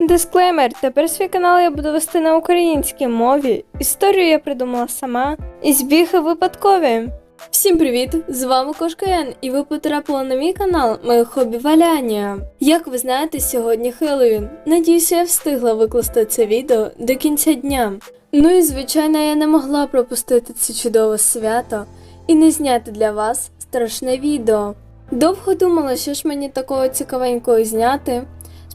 Дисклеймер, тепер свій канал я буду вести на українській мові. Історію я придумала сама, і збіги випадкові. Всім привіт! З вами Кошка Ян, і ви потрапили на мій канал моє хобі валяння. Як ви знаєте, сьогодні Хеллоуін. Надіюся, я встигла викласти це відео до кінця дня. Ну і звичайно, я не могла пропустити це чудове свято і не зняти для вас страшне відео. Довго думала, що ж мені такого цікавенького зняти.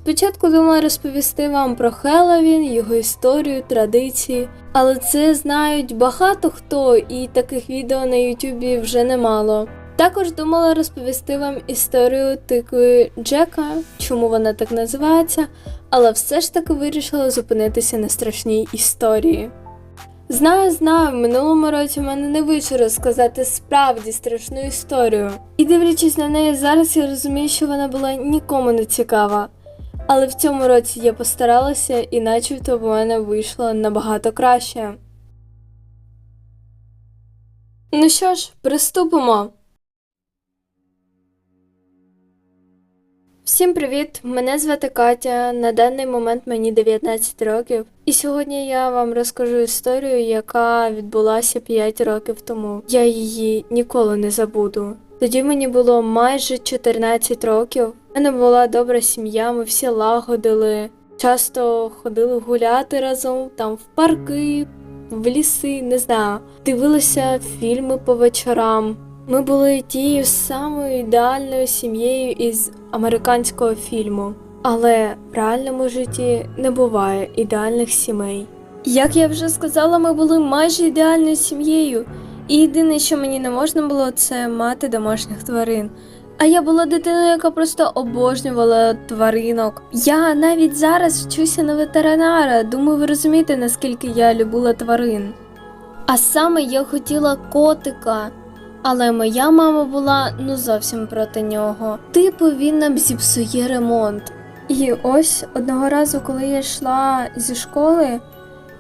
Спочатку думала розповісти вам про Хеллоуін, його історію, традиції, але це знають багато хто, і таких відео на Ютубі вже немало. Також думала розповісти вам історію тикви Джека, чому вона так називається, але все ж таки вирішила зупинитися на страшній історії. Знаю, знаю, в минулому році в мене не вийшло розказати справді страшну історію. І дивлячись на неї зараз, я розумію, що вона була нікому не цікава. Але в цьому році я постаралася і начебто в мене вийшло набагато краще. Ну що ж, приступимо. Всім привіт! Мене звати Катя. На даний момент мені 19 років, і сьогодні я вам розкажу історію, яка відбулася 5 років тому. Я її ніколи не забуду. Тоді мені було майже 14 років. У мене була добра сім'я, ми всі лагодили. Часто ходили гуляти разом там в парки, в ліси, не знаю. Дивилися фільми по вечорам. Ми були тією самою ідеальною сім'єю із американського фільму. Але в реальному житті не буває ідеальних сімей. Як я вже сказала, ми були майже ідеальною сім'єю. І єдине, що мені не можна було, це мати домашніх тварин. А я була дитиною, яка просто обожнювала тваринок. Я навіть зараз вчуся на ветеринара. Думаю, ви розумієте, наскільки я любила тварин. А саме я хотіла котика. Але моя мама була ну зовсім проти нього. Типу він нам зіпсує ремонт. І ось одного разу, коли я йшла зі школи,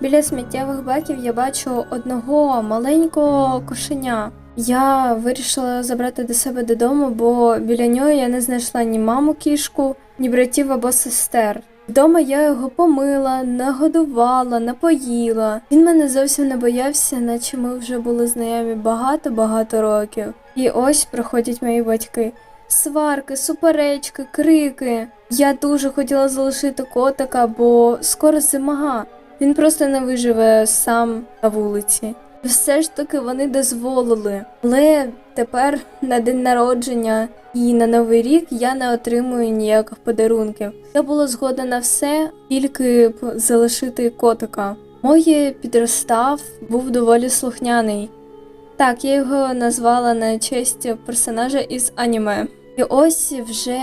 біля сміттєвих баків я бачу одного маленького кошеня. Я вирішила забрати до себе додому, бо біля нього я не знайшла ні маму кішку, ні братів або сестер. Вдома я його помила, нагодувала, напоїла. Він мене зовсім не боявся, наче ми вже були знайомі багато-багато років. І ось приходять мої батьки. Сварки, суперечки, крики. Я дуже хотіла залишити котика, бо скоро зима. Він просто не виживе сам на вулиці. Все ж таки вони дозволили. Але тепер на день народження і на новий рік я не отримую ніяких подарунків. Я була згодна на все, тільки б залишити котика. Моє підростав був доволі слухняний. Так, я його назвала на честь персонажа із аніме. І ось вже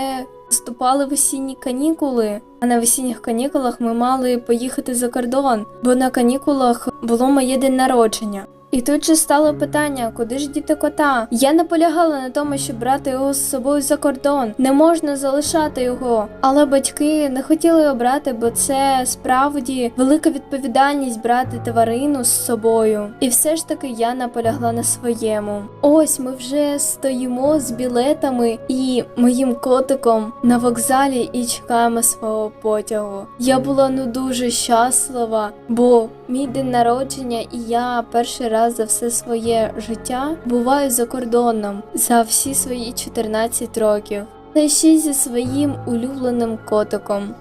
Вступали весінні канікули, а на весінніх канікулах ми мали поїхати за кордон, бо на канікулах було моє день народження. І тут же стало питання, куди ж діти кота? Я наполягала на тому, щоб брати його з собою за кордон. Не можна залишати його. Але батьки не хотіли обрати, бо це справді велика відповідальність брати тварину з собою. І все ж таки я наполягла на своєму. Ось ми вже стоїмо з білетами і моїм котиком на вокзалі і чекаємо свого потягу. Я була ну дуже щаслива, бо мій день народження і я перший раз за все своє життя буваю за кордоном за всі свої 14 років. Та ще й зі своїм улюбленим котиком.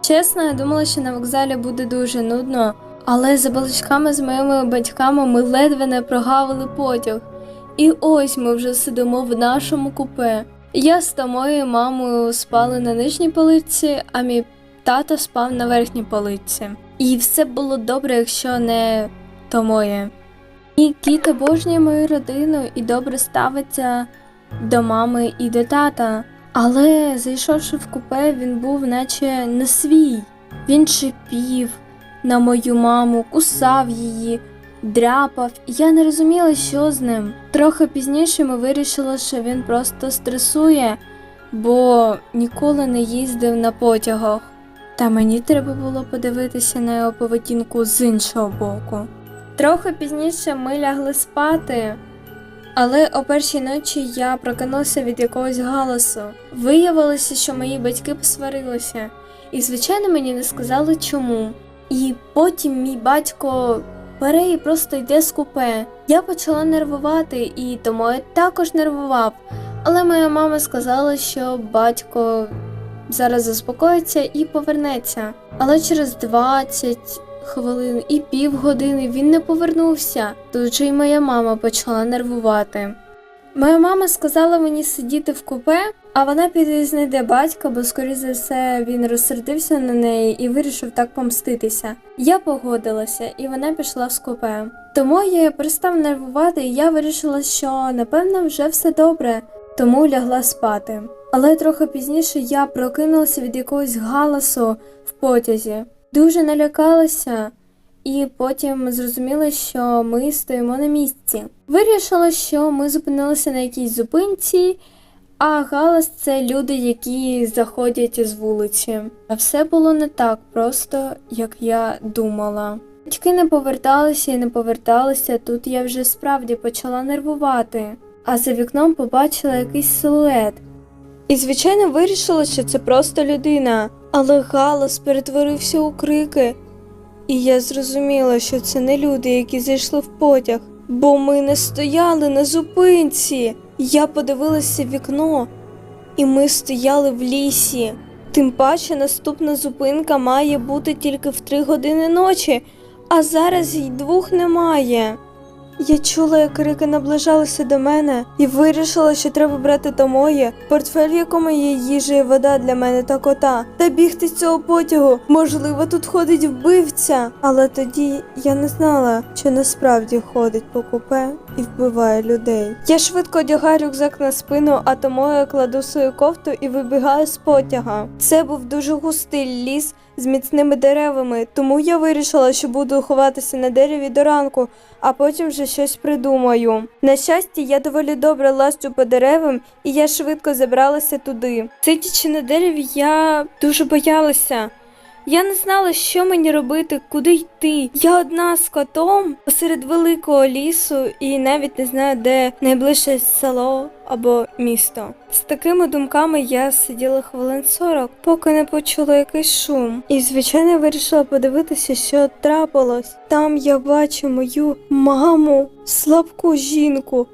Чесно, я думала, що на вокзалі буде дуже нудно, але за балачками з моїми батьками ми ледве не прогавили потяг. І ось ми вже сидимо в нашому купе. Я з та мамою спали на нижній полиці, а мій тато спав на верхній полиці. І все було добре, якщо не то моє. І кіт обожнює мою родину і добре ставиться до мами і до тата. Але зайшовши в купе, він був наче не свій. Він шипів на мою маму, кусав її, дряпав, я не розуміла, що з ним. Трохи пізніше ми вирішили, що він просто стресує, бо ніколи не їздив на потягах. Та мені треба було подивитися на його поведінку з іншого боку. Трохи пізніше ми лягли спати, але о першій ночі я прокинулася від якогось галасу. Виявилося, що мої батьки посварилися, І, звичайно, мені не сказали чому. І потім мій батько бере і просто йде з купе. Я почала нервувати, і тому я також нервував. Але моя мама сказала, що батько зараз заспокоїться і повернеться. Але через 20 хвилин і півгодини він не повернувся. Тут же й моя мама почала нервувати. Моя мама сказала мені сидіти в купе, а вона піде знайде батька, бо, скоріше за все, він розсердився на неї і вирішив так помститися. Я погодилася, і вона пішла в купе. Тому я перестав нервувати, і я вирішила, що напевно вже все добре, тому лягла спати. Але трохи пізніше я прокинулася від якогось галасу в потязі. Дуже налякалася, і потім зрозуміла, що ми стоїмо на місці. Вирішила, що ми зупинилися на якійсь зупинці, а галас це люди, які заходять з вулиці. А все було не так просто, як я думала. Батьки не поверталися і не поверталися. Тут я вже справді почала нервувати, а за вікном побачила якийсь силует. І, звичайно, вирішила, що це просто людина, але галас перетворився у крики. І я зрозуміла, що це не люди, які зайшли в потяг, бо ми не стояли на зупинці. Я подивилася в вікно, і ми стояли в лісі. Тим паче наступна зупинка має бути тільки в три години ночі, а зараз й двох немає. Я чула, як крики наближалися до мене, і вирішила, що треба брати Томоє, портфель, в якому є їжа і вода для мене та кота, та бігти з цього потягу. Можливо, тут ходить вбивця. Але тоді я не знала, що насправді ходить по купе і вбиває людей. Я швидко одягаю рюкзак на спину, а Томоє кладу свою кофту і вибігаю з потяга. Це був дуже густий ліс з міцними деревами, тому я вирішила, що буду ховатися на дереві до ранку, а потім вже щось придумаю. На щастя, я доволі добре лазю по деревам, і я швидко забралася туди. Сидячи на дереві, я дуже боялася. Я не знала, що мені робити, куди йти. Я одна з котом посеред великого лісу і навіть не знаю, де найближче село або місто. З такими думками я сиділа хвилин 40, поки не почула якийсь шум. І, звичайно, вирішила подивитися, що трапилось. Там я бачу мою маму, слабку жінку.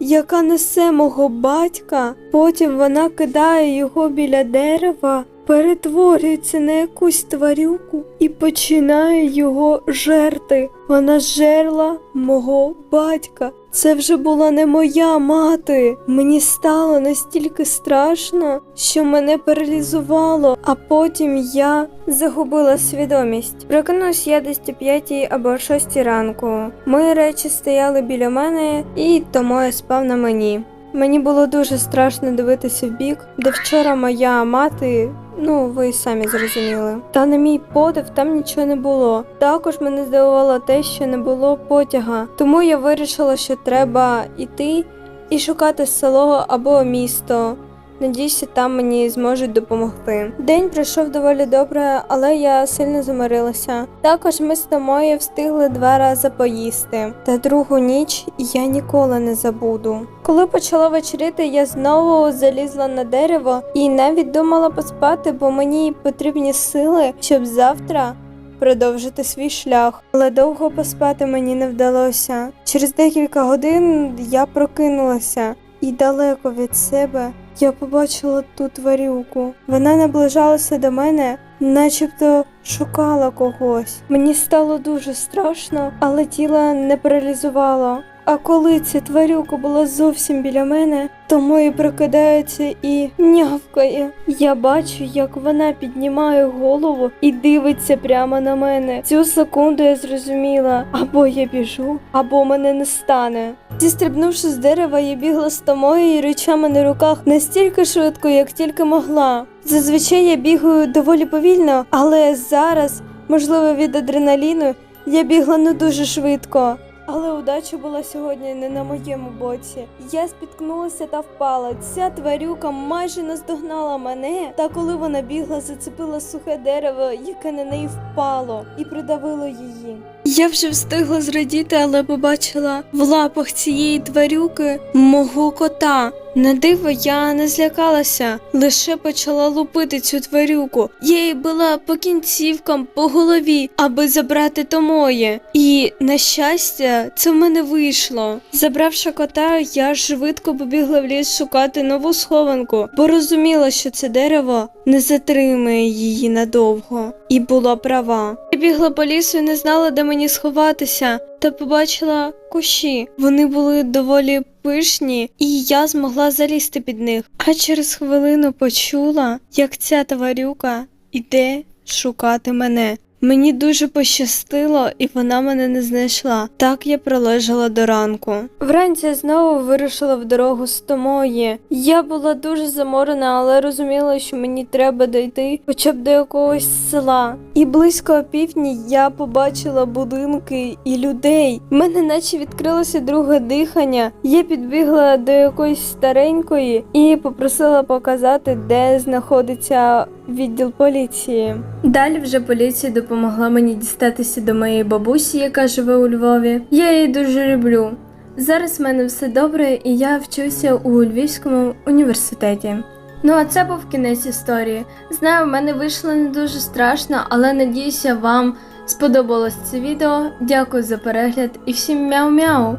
Яка несе мого батька, потім вона кидає його біля дерева, перетворюється на якусь тварюку і починає його жерти. Вона жерла мого батька. Це вже була не моя мати. Мені стало настільки страшно, що мене паралізувало, а потім я загубила свідомість. Прокинусь я десь о п'ятій або шостій ранку. Мої речі стояли біля мене, і тому я спав на мені. Мені було дуже страшно дивитися в бік, де вчора моя мати. Ну, ви самі зрозуміли. Та на мій подив там нічого не було. Також мене здивувало те, що не було потяга. Тому я вирішила, що треба йти і шукати село або місто. Надіюся, там мені зможуть допомогти. День пройшов доволі добре, але я сильно замирилася. Також ми з Томою встигли два рази поїсти. Та другу ніч я ніколи не забуду. Коли почало вечеріти, я знову залізла на дерево і навіть думала поспати, бо мені потрібні сили, щоб завтра продовжити свій шлях. Але довго поспати мені не вдалося. Через декілька годин я прокинулася і далеко від себе я побачила ту тварюку. Вона наближалася до мене, начебто шукала когось. Мені стало дуже страшно, але тіло не паралізувало. А коли ця тварюка була зовсім біля мене, то мої прокидається і нявкає. Я бачу, як вона піднімає голову і дивиться прямо на мене. Цю секунду я зрозуміла, або я біжу, або мене не стане. Зістрибнувши з дерева, я бігла з томою і речами на руках настільки швидко, як тільки могла. Зазвичай я бігаю доволі повільно, але зараз, можливо, від адреналіну, я бігла не дуже швидко. Але удача була сьогодні не на моєму боці. Я спіткнулася та впала. Ця тварюка майже наздогнала мене, та коли вона бігла, зацепила сухе дерево, яке на неї впало, і придавило її. Я вже встигла зрадіти, але побачила в лапах цієї тварюки мого кота. На диво я не злякалася, лише почала лупити цю тварюку. Я їй била по кінцівкам, по голові, аби забрати то моє. І, на щастя, це в мене вийшло. Забравши кота, я швидко побігла в ліс шукати нову схованку, бо розуміла, що це дерево не затримує її надовго. І була права. Я бігла по лісу і не знала, де мені сховатися, та побачила кущі. Вони були доволі пишні, і я змогла залізти під них. А через хвилину почула, як ця тварюка іде шукати мене. Мені дуже пощастило, і вона мене не знайшла. Так я пролежала до ранку. Вранці я знову вирушила в дорогу з Томої. Я була дуже заморена, але розуміла, що мені треба дойти хоча б до якогось села. І близько опівдні я побачила будинки і людей. В мене наче відкрилося друге дихання. Я підбігла до якоїсь старенької і попросила показати, де знаходиться відділ поліції. Далі вже поліція допомогла мені дістатися до моєї бабусі, яка живе у Львові. Я її дуже люблю. Зараз в мене все добре, і я вчуся у Львівському університеті. Ну а це був кінець історії. Знаю, в мене вийшло не дуже страшно, але надіюся, вам сподобалось це відео. Дякую за перегляд і всім мяу-мяу!